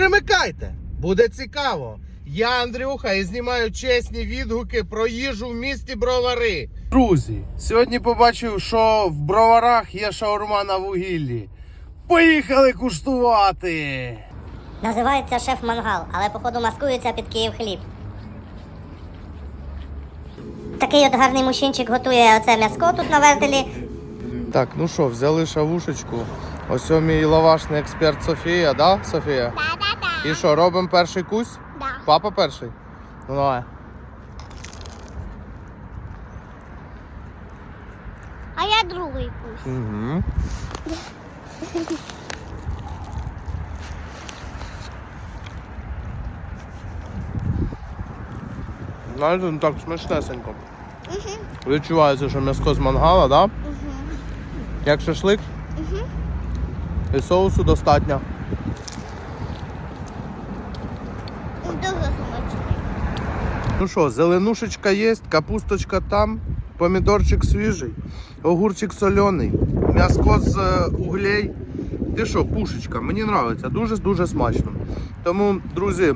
перемикайте, буде цікаво. Я Андрюха і знімаю чесні відгуки про їжу в місті Бровари. Друзі, сьогодні побачив, що в броварах є шаурма на вугіллі. Поїхали куштувати! Називається шеф мангал, але походу маскується під Київ хліб. Такий от гарний мужчинчик готує оце м'яско тут на вертелі. Так, ну що, взяли шавушечку. Ось мій лавашний експерт Софія, да, Софія? Да-да-да. І що, робимо перший кусь? Да. Папа перший? Ну давай. А я другий пусть. Угу. Знаєте, ну так смачнесенько. Угу. Відчувається, що м'яско з мангала, да? Угу. Як шашлик. Угу. І соусу достатньо. Дуже смачний. Ну що, зеленушечка є, капусточка там, помідорчик свіжий, огурчик соляний, м'яско з е, углей. Ти що, пушечка, мені подобається, дуже-дуже смачно. Тому, друзі,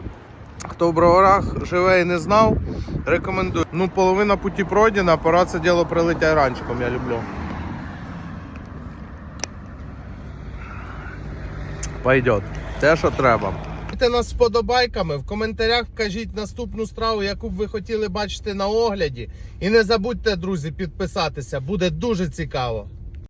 хто в броварах живе і не знав, рекомендую. Ну, половина путі пройдена, пора це діло прилетять ранчиком, я люблю. Пойдет. Те, що треба. Підтримуйте нас сподобайками. В коментарях вкажіть наступну страву, яку б ви хотіли бачити на огляді. І не забудьте, друзі, підписатися. Буде дуже цікаво.